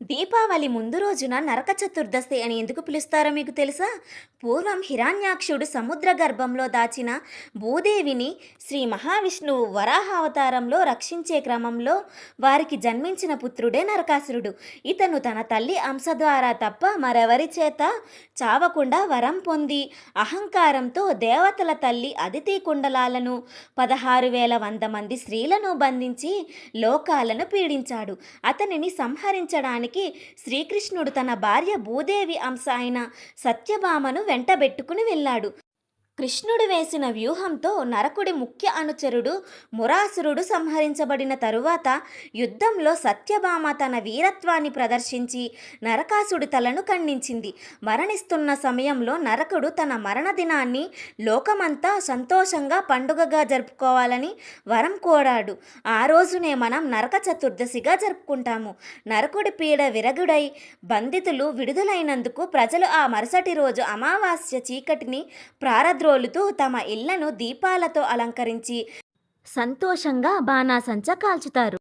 దీపావళి ముందు రోజున నరక చతుర్దశి అని ఎందుకు పిలుస్తారో మీకు తెలుసా? పూర్వం హిరణ్యాక్షుడు సముద్ర గర్భంలో దాచిన భూదేవిని శ్రీ మహావిష్ణువు వరాహ అవతారంలో రక్షించే క్రమంలో వారికి జన్మించిన పుత్రుడే నరకాసురుడు. ఇతను తన తల్లి అంశ ద్వారా తప్ప మరెవరి చేత చావకుండా వరం పొంది అహంకారంతో దేవతల తల్లి అదితి కుండలాలను పదహారు వేల వంద మంది స్త్రీలను బంధించి లోకాలను పీడించాడు. అతనిని సంహరించడానికి శ్రీకృష్ణుడు తన భార్య భూదేవి అంశ అయిన సత్యభామను వెంటబెట్టుకుని వెళ్ళాడు. కృష్ణుడు వేసిన వ్యూహంతో నరకుడి ముఖ్య అనుచరుడు మురాసురుడు సంహరించబడిన తరువాత యుద్ధంలో సత్యభామ తన వీరత్వాన్ని ప్రదర్శించి నరకాసుడి తలను ఖండించింది. మరణిస్తున్న సమయంలో నరకుడు తన మరణ దినాన్ని లోకమంతా సంతోషంగా పండుగగా జరుపుకోవాలని వరం కోరాడు. ఆ రోజునే మనం నరక చతుర్దశిగా జరుపుకుంటాము. నరకుడి పీడ విరగుడై బంధితులు విడుదలైనందుకు ప్రజలు ఆ మరుసటి రోజు అమావాస్య చీకటిని ప్రారద్రోలుతూ తమ ఇళ్ళను దీపాలతో అలంకరించి సంతోషంగా బాణాసంచ కాల్చుతారు.